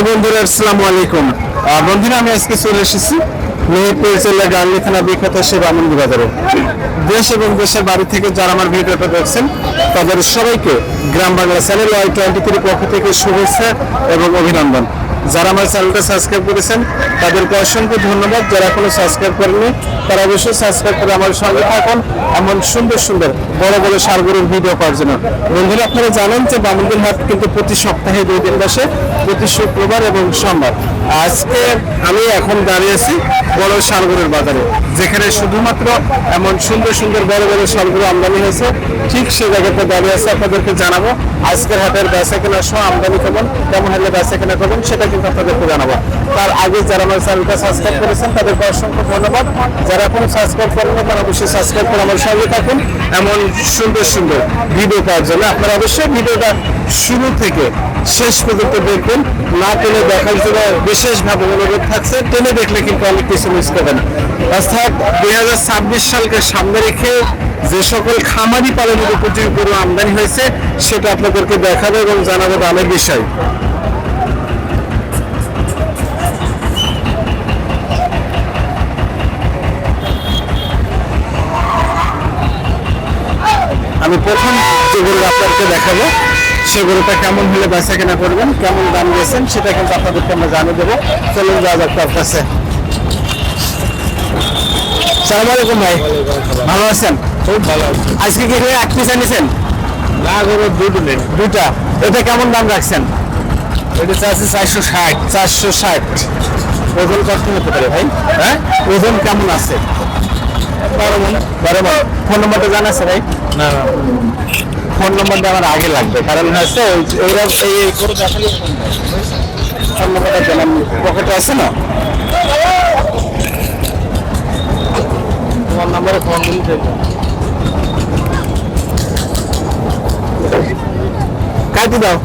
তো বন্ধুরা, আসসালামু আলাইকুম। বন্ধুরা, আমি আজকে চলে এসেছি মেহেরপুর জেলা বিখ্যাত বাজারে। দেশ এবং দেশের বাড়ি থেকে যারা আমার ভিডিওটা দেখছেন, তাদের সবাইকে Gram Bangla channel Y twenty পক্ষ থেকে শুভেচ্ছা এবং অভিনন্দন। যারা আমার চ্যানেলটা সাবস্ক্রাইব করেছেন, তাদেরকে অসংখ্য ধন্যবাদ। যারা এখনও সাবস্ক্রাইব করেনি তারা অবশ্যই সাবস্ক্রাইব করে আমার সঙ্গে থাকুন এমন সুন্দর সুন্দর, বড় বড় সারগরুর ভিডিও পাওয়ার জন্য। বন্ধুরা, আপনারা জানেন যে বামুনদের হাট কিন্তু প্রতি সপ্তাহে দুই দিন বসে। প্রতি শুক্রবার এবং সোমবার। আজকে আমি এখন দাঁড়িয়ে আছি বড় সারগরের বাজারে, যেখানে শুধুমাত্র এমন সুন্দর সুন্দর বড় বড় সারগুলো আমদানি হয়েছে। ঠিক সে জায়গাতে দাঁড়িয়ে আছে, আপনাদেরকে জানাব আজকের হাটের বেচা কেনা সহ আমদানি কেমন কেমন হলে বেচা কেনা করবেন, সেটা কিন্তু আপনাদেরকে জানাব। তার আগে যারা আমার চ্যানেলটা সাবস্ক্রাইব করেছেন, তাদেরকে অসংখ্য ধন্যবাদ। যারা এখন সাবস্ক্রাইব করেন না তারা অবশ্যই সাবস্ক্রাইব করে আমার সঙ্গে থাকুন। এমন সুন্দর সুন্দর ভিডিও পাওয়ার জন্য আপনারা অবশ্যই ভিডিওটা শুরু থেকে শেষ পর্যন্ত দেখবেন। না টেনে দেখার জন্য বিশেষভাবে অনুরোধ থাকছে। টেনে দেখলে কিন্তু অনেক কিছু মিস করবেন। অর্থাৎ দুই হাজার ছাব্বিশ সালকে সামনে রেখে যে সকল খামারি পালনের উপযোগী গরু আমদানি হয়েছে, সেটা আপনাদেরকে দেখাবো এবং জানাব দামের বিষয়। আমি প্রথম যে গরু আপনাদেরকে দেখাবো। সে গরুটা কেমন হলে বেচা কেনা করবেন কেমন দাম দিয়েছেন সেটা কিন্তু আপনাদেরকে আমরা জানিয়ে দেবো। চলুন যাওয়া যাক তার কাছে। সালাম আলাইকুম ভাই। ভালো আছেন? খুব ভালো আজকে কি এক পিস আনিছেন? না গরু দুধ নেই। দুটা। এটা কেমন দাম রাখছেন? এটা চাচ্ছি চারশো ষাট। চারশো ষাট। ওজন কত হতে পারে ভাই? হ্যাঁ? ওজন কেমন আছে? বারো মন। বারো মন। ফোন নম্বরটা জানা আছে ভাই? না না। ফোন নম্বরটা আমার আগে লাগবে, কারণ হচ্ছে ওই- ওইরা এই করে দেখালে ফোন নম্বরটা জানান পকেটে আছে না? তোমার নাম্বারে ফোন দিতে কাটি দাও।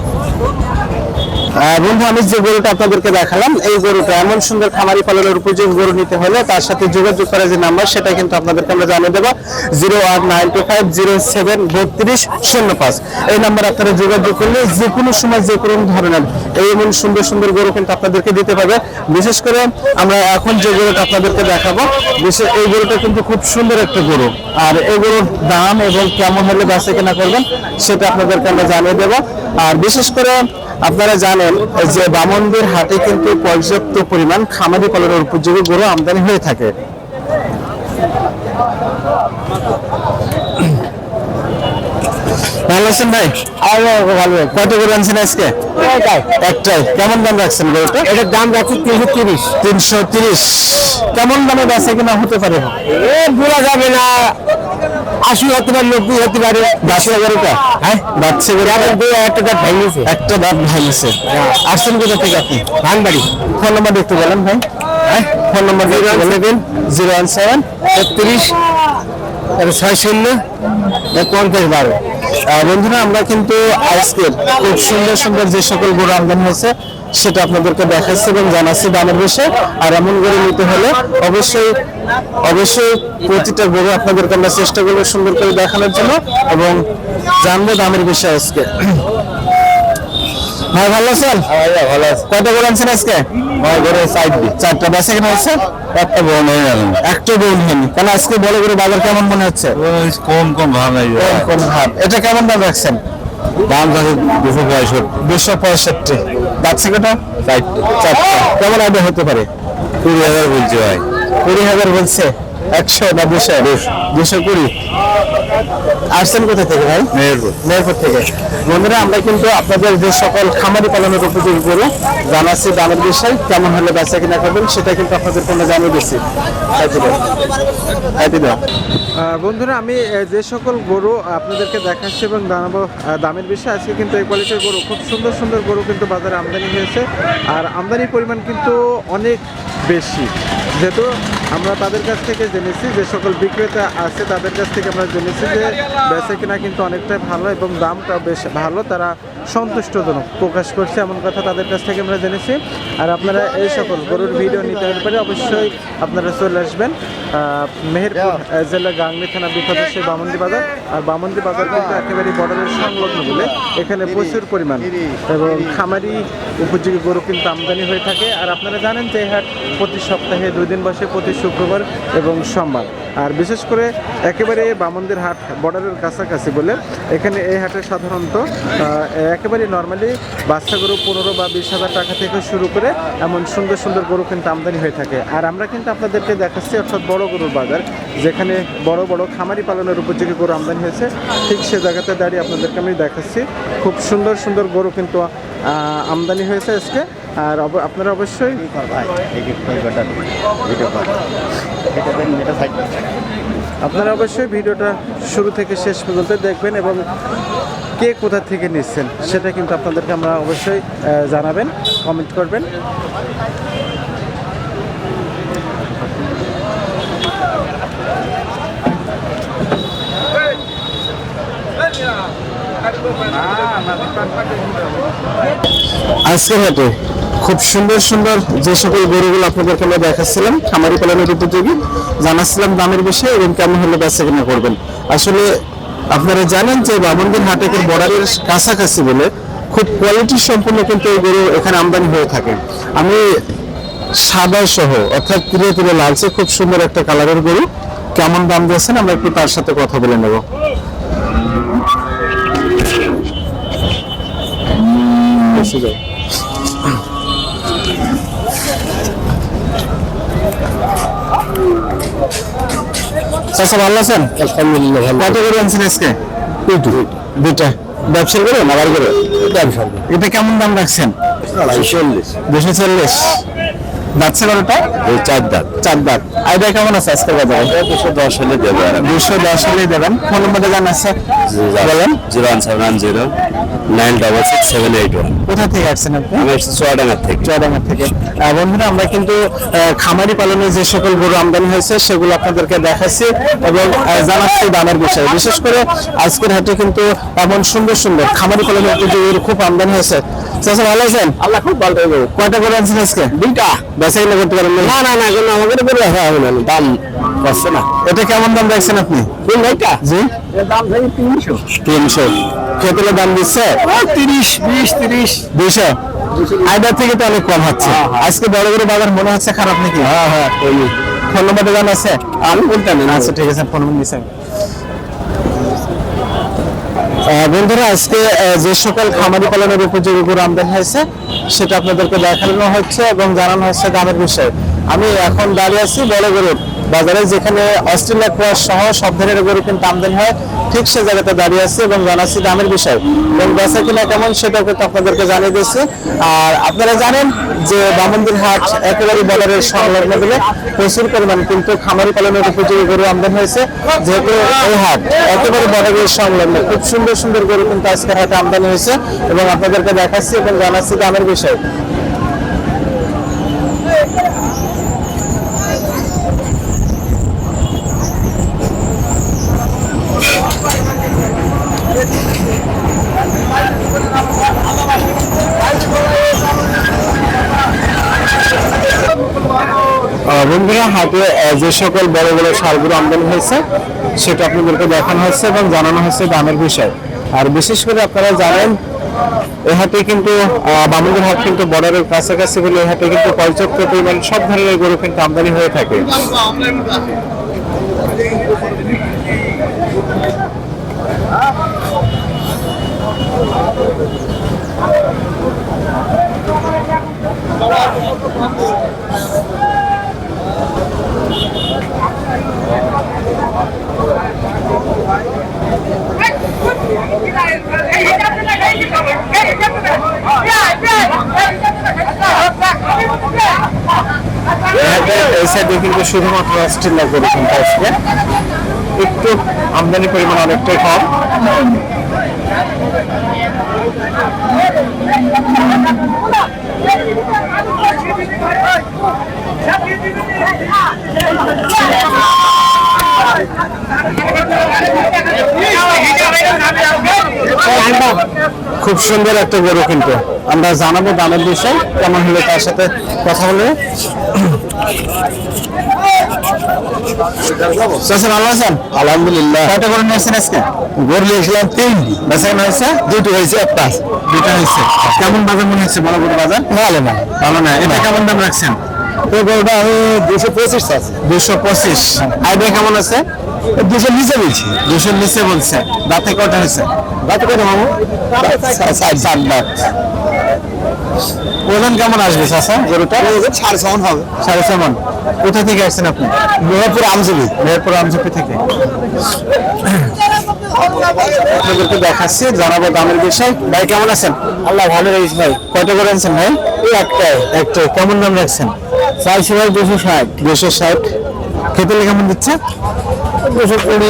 বন্ধু, আমি যে গরুটা আপনাদেরকে দেখালাম, এই গরুটা এমন সুন্দর খামারি পালনের উপযোগী গরু নিতে হলে তার সাথে যোগাযোগ করার যে নাম্বার, সেটা কিন্তু আপনাদেরকে আমরা জানিয়ে দেবো। Zero one nine two five zero seven বত্রিশ শূন্য পাঁচ। এই নাম্বার আপনারা যোগাযোগ করলে যে কোনো সময় যে কোনো ধরনের এই এমন সুন্দর সুন্দর গরু কিন্তু আপনাদেরকে দিতে পারবে। বিশেষ করে আমরা এখন যে গরুটা আপনাদেরকে দেখাবো, বিশেষ এই গরুটা কিন্তু খুব সুন্দর একটা গরু। আর এই গরুর দাম এবং কেমন হলে বেচা কেনা করবেন, সেটা আপনাদেরকে আমরা জানিয়ে দেবো। আর বিশেষ করে আপনারা জানেন যে বামনদের হাটে কিন্তু পর্যাপ্ত পরিমাণ খামারি পালনের উপযোগী গরু আমদানি হয়ে থাকে। ভালো আছেন ভাই? ভালো কত করে আনছেন আজকে? একটাই। কেমন দাম রাখছেন গরুটা? এটার দাম রাখছি তিনশো তিরিশ। তিনশো তিরিশ। কেমন দামে বেচা কিনা হতে পারে? এ বলা যাবে না। আশি হতে পারে নব্বই হতে পারে হ্যাঁ? বাচ্চা একটা দাঁত ভেঙেছে। একটা দাঁত ভাঙছে। আসছেন কোথা থেকে আপনি? ফোন নাম্বার একটু বলেন ভাই। হ্যাঁ? ফোন নাম্বার বলে দিন জিরো ওয়ান সেভেন ছত্রিশ ছয় শূন্য পঞ্চাশ বারো। বন্ধুরা আমরা কিন্তু আজকে খুব সুন্দর সুন্দর যে সকল গরু আমদানি হয়েছে সেটা আপনাদেরকে দেখাচ্ছি এবং জানাচ্ছি দামের বিষয়ে আর এমন গরু নিতে হলে অবশ্যই অবশ্যই প্রতিটা গরু আপনাদেরকে আমরা চেষ্টা করব সুন্দর করে দেখানোর জন্য এবং জানব দামের বিষয়ে আজকে। ভাই ভালো আছেন? ভালো আছে। কয়টা গরু আনছেন আজকে? ঘরে সাইড দি চারটা। বেচা কেনা হচ্ছে? একটা বোন হয়ে গেল একটা গরু হয়নি কেন আজকে বড় গরু বাজার কেমন মনে হচ্ছে? কম কম ভাব কোন কোন হাট এটা কেমন দাম রাখছেন? দাম থাকে দুশো পঁয়ষট্টি। দুশো পঁয়ষট্টি। যাচ্ছে কটা? কেমন আগে হতে পারে? কুড়ি হাজার বলছে ভাই। কুড়ি হাজার বলছে? একশো না দুশো। দুশো কুড়ি। আসছেন কোথা থেকে ভাই? মেহেরপুর। মেহেরপুর থেকে। বন্ধুরা আমরা কিন্তু আপনাদের যে সকল খামারি পালনের উপযোগী গরু জানাচ্ছি দামের বিষয় কেমন হলে বেচা কিনা করবেন সেটা কিন্তু আপনাদেরকে আমরা জানিয়ে দিচ্ছি। বন্ধুরা আমি যে সকল গরু আপনাদেরকে দেখাচ্ছি এবং জানাব দামের বিষয়ে আজকে কিন্তু এই কোয়ালিটির গরু খুব সুন্দর সুন্দর গরু কিন্তু বাজারে আমদানি হয়েছে। আর আমদানির পরিমাণ কিন্তু অনেক বেশি। যেহেতু আমরা তাদের কাছ থেকে জেনেছি যে সকল বিক্রেতা আছে, তাদের কাছ থেকে আমরা জেনেছি যে বেচে কিনা কিন্তু অনেকটাই ভালো এবং দামটাও বেশ ভালো। তারা সন্তুষ্টজনক প্রকাশ করছে এমন কথা তাদের কাছ থেকে আমরা জেনেছি। আর আপনারা এই সকল গরুর ভিডিও নিতে পারে অবশ্যই আপনারা চলে আসবেন মেহেরপুর জেলা গাংলি থানা বিপদ সেই বামন্দি বাজার। আর বামন্দি বাজার কিন্তু একেবারে বর্ডারের সংলগ্ন বলে এখানে প্রচুর পরিমাণ এবং খামারি উপযোগী গরু কিন্তু আমদানি হয়ে থাকে। আর আপনারা জানেন যে হাট প্রতি সপ্তাহে দুই দিন বসে, প্রতি শুক্রবার এবং সোমবার। আর বিশেষ করে একেবারে বামন্দির হাট বর্ডারের কাছাকাছি বলে, এখানে এই হাটে সাধারণত একেবারে নর্মালি বাচ্চা গরু পনেরো বা বিশ হাজার টাকা থেকে শুরু করে এমন সুন্দর সুন্দর গরু কিন্তু আমদানি হয়ে থাকে। আর আমরা কিন্তু আপনাদেরকে দেখাচ্ছি অর্থাৎ বড় গরুর বাজার, যেখানে বড় বড় খামারি পালনের উপযোগী গরু আমদানি হয়েছে। ঠিক সে জায়গাতে দাঁড়িয়ে আপনাদেরকে আমি দেখাচ্ছি। খুব সুন্দর সুন্দর গরু কিন্তু আমদানি হয়েছে আজকে আর আপনারা অবশ্যই আপনারা অবশ্যই ভিডিওটা শুরু থেকে শেষ পর্যন্ত দেখবেন এবং কে কোথা থেকে নিচ্ছেন সেটা কিন্তু আপনাদেরকে আমরা অবশ্যই জানাবেন কমেন্ট করবেন। আজকের হাটে খুব সুন্দর সুন্দর যে সকল গরুগুলো আপনাদেরকে আমরা দেখাচ্ছিলাম, খামারি পালনের উপযোগী, জানাচ্ছিলাম দামের বিষয়ে এবং কেমন হলে বেচা কিনা করবেন। আসলে আপনারা জানেন যে বামনদিন হাটেকের বর্ডারের কাছাকাছি বলে খুব কোয়ালিটি সম্পূর্ণ কিন্তু এই গরু এখানে আমদানি হয়ে থাকে। আমি সাদা সহ, অর্থাৎ তীরে তীরে লালচে খুব সুন্দর একটা কালারের গরু, কেমন দাম দিয়েছেন আমরা একটু তার সাথে কথা বলে নেব। বেশি যাও। চাচা ভালো আছেন? আলহামদুলিল্লাহ ভালো। কত করে আনছেন আজকে? দুটো। দুটা করে করে? এটা কেমন দাম রাখছেন? চল্লিশ। দুশো চল্লিশ। যাচ্ছে কতটা চার দাঁত। চার দাঁত। আইডিয়া কেমন আছে আজকের বাজারে? দুশো দশ হলে দেবে দুশো দশ হলেই দেবেন। ফোন নম্বরটা জানা আছে বলেন। Zero one seven zero. Nine double six seven eight one. কোথা থেকে আসছেন আপনি? আমি এসেছি চুয়াডাঙ্গার থেকে। থেকে। বন্ধুরা আমরা কিন্তু খামারি পালনের যে সকল গরু আমদানি হয়েছে সেগুলো আপনাদেরকে দেখাচ্ছি এবং জানাচ্ছি দামের বিষয়ে। বিশেষ করে আজকের হাটে কিন্তু এমন সুন্দর সুন্দর খামারি পালনের যে খুব আমদানি হয়েছে। চাচা ভালো আছেন? আল্লাহ খুব ভালো থাকবে। কয়টা করে আনছেন আজকে? দুইটা। বেচা কিনা করতে পারেন না? না না কোনো আমাদের করে রাখা হবে না দাম পাচ্ছে না। এটা কেমন দাম দেখছেন আপনি? তিনটা জি। দাম তিনশো। তিনশো। খেতলে দাম দিচ্ছে? তিরিশ বিশ তিরিশ। দুইশো। আইডার থেকে তো অনেক কম হচ্ছে। আজকে বড় বড় বাজার মনে হচ্ছে খারাপ নাকি? হ্যাঁ হ্যাঁ ফোন নম্বর জানা আছে? আমি বলতে আচ্ছা ঠিক আছে ফোন নম্বর বন্ধুরা, আজকে যে সকল খামারি পালনের উপযোগী গরু আমদানি হয়েছে সেটা আপনাদেরকে দেখানো হচ্ছে এবং জানানো হচ্ছে দামের বিষয়ে। আমি এখন দাঁড়িয়ে আছি বড় গরুর বাজারে যেখানে অস্ট্রেলিয়া ক্রস সহ সব ধরনের গরু কিন্তু আমদানি হয়, ঠিক সে জায়গাতে দাঁড়িয়ে আছি এবং জানাচ্ছি দামের বিষয়। এবং বেচা কিনা কেমন সেটা কিন্তু আপনাদেরকে জানিয়ে দিচ্ছি আর আপনারা জানেন যে বামন্দির হাট একেবারে বর্ডারের সংলগ্ন বলে প্রচুর পরিমাণ কিন্তু খামারি পালনের উপযোগী গরু আমদানি হয়েছে। যেহেতু এই হাট একেবারে বর্ডারের সংলগ্ন, খুব সুন্দর সুন্দর গরু কিন্তু আজকে হাটে আমদানি হয়েছে। এবং আপনাদেরকে দেখাচ্ছি এবং জানাচ্ছি দামের বিষয়। বন্ধুরা হাটে যে সকল বড় বড় সারগুলো আমদানি হয়েছে সেটা আপনাদেরকে দেখানো হচ্ছে এবং জানানো হচ্ছে দামের বিষয়। আর বিশেষ করে আপনারা জানেন এই হাটে কিন্তু আহ, বামুনদের হাট কিন্তু বর্ডারের কাছাকাছি বলে এই হাটে কিন্তু পর্যাপ্ত পরিমাণ সব ধরনের গরু কিন্তু আমদানি হয়ে থাকে। এই সাইডে কিন্তু শুধুমাত্র অস্ট্রেলিয়া কিন্তু আজকে একটু আমদানি পরিমাণ অনেকটাই কম Yeah. খুব সুন্দর একটা গরু কিন্তু। আমরা জানাব দামের বিষয় কেমন হলে তার সাথে কথা বলে। আলহামদুলিল্লাহ। গরু তিন। দুটো হয়েছে একটা। কেমন বাজার মনে হচ্ছে? বড় বড় বাজার? ভালো না ভালো না এটা কেমন দাম রাখছেন? গরুটা আমি দুশো পঁচিশ আছে দুশো পঁচিশ। আইডিয়া কেমন আছে? দুশো নিচে বলছি। দুশোর নিচে বলছে। দাঁতে কটা হয়েছে? কত করে মামু? সাত দাঁত। ওজন কেমন আসবে চাষা গরুটা? সাড়ে ছমন হবে। সাড়ে ছয় মন। কোথা থেকে আসছেন আপনি? মেহেরপুর আমজলি মেহেরপুর আমঝুপি থেকে। আপনাদেরকে দেখাচ্ছি জানাব দামের বিষয়। ভাই কেমন আছেন? আল্লাহ ভালো রাখিস ভাই। কয়টা করে আনছেন ভাই? এই একটাই। একটা কেমন দাম রাখছেন? চারশো ভাই দুশো ষাট। দুশো ষাট। খেতে কেমন দিচ্ছে? দুশো কুড়ি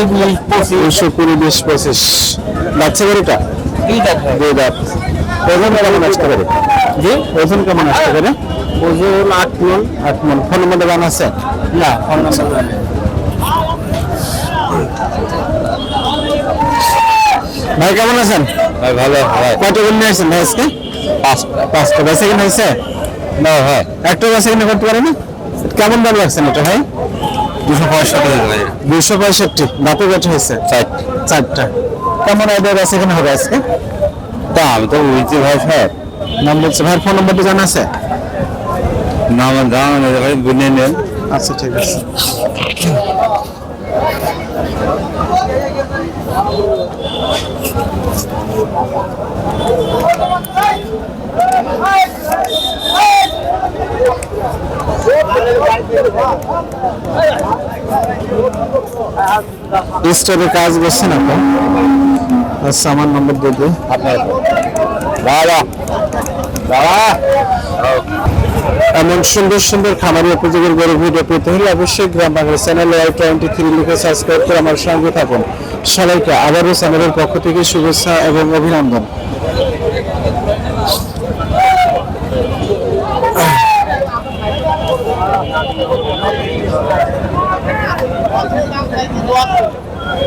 পঁচিশ। দুশো কুড়ি বিশ পঁচিশ। বাচ্চা গরুটা দুই দাঁত ওজন কেমন আসতে পারে জি? ওজন কেমন আসতে পারে ওজন আট মন। আট মন। ফোন নম্বর গান আছে? না ফোন নাম্বার ভাই কেমন আছেন? ভাই ভালো কত গুণ নিয়ে আসছেন ভাই আজকে? পাঁচটা। পাঁচটা। বেচা কিনা হয়েছে? না হয় একটা বেচা কিনা করতে পারেনি? কেমন দাম লাগছেন এটা ভাই? দুশো পঁয়ষট্টি দুইশো পঁয়ষট্টি। দাঁতে বেটে হয়েছে? চারটা। কেমন আইডিয়া বেচা কিনা হবে আজকে? তা আমি তো বুঝছি ভাই স্যার। নাম বলছে ভাইয়ের ফোন নম্বরটা জানা আছে? না আমার জানা নেই ভাই বুঝে নেন। আচ্ছা ঠিক আছে। স্টোরে কাজ করছেন আপনি? আচ্ছা আমার নম্বর দিয়ে আপনার বাবা বাবা এমন সুন্দর সুন্দর খামারি উপযোগের গরু ভিডিও পেতে হলে অবশ্যই Gram Bangla channel Y twenty three লিখে সাবস্ক্রাইব করে আমার সঙ্গে থাকুন। সবাইকে আবারও চ্যানেলের পক্ষ থেকে শুভেচ্ছা এবং অভিনন্দন।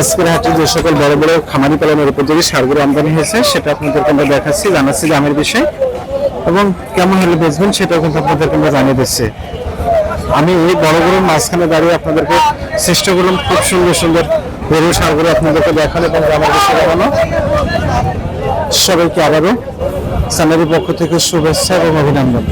আজকের হাটে যে সকল বড় বড় খামারি পালনের উপযোগী সারগুলো আমদানি হয়েছে, সেটা আপনাদেরকে আমরা দেখাচ্ছি, জানাচ্ছি দামের বিষয়। এবং কেমন হলে বেচবেন সেটাও কিন্তু আপনাদেরকে আমরা জানিয়ে দিচ্ছি। আমি এই বড় গরুর মাঝখানে দাঁড়িয়ে আপনাদেরকে চেষ্টা করলাম, খুব সুন্দর সুন্দর গরু সারগুলো আপনাদেরকে দেখানো এবং আমার বিষয় দেখানো সবাইকে আবারও চ্যানেলের পক্ষ থেকে শুভেচ্ছা এবং অভিনন্দন।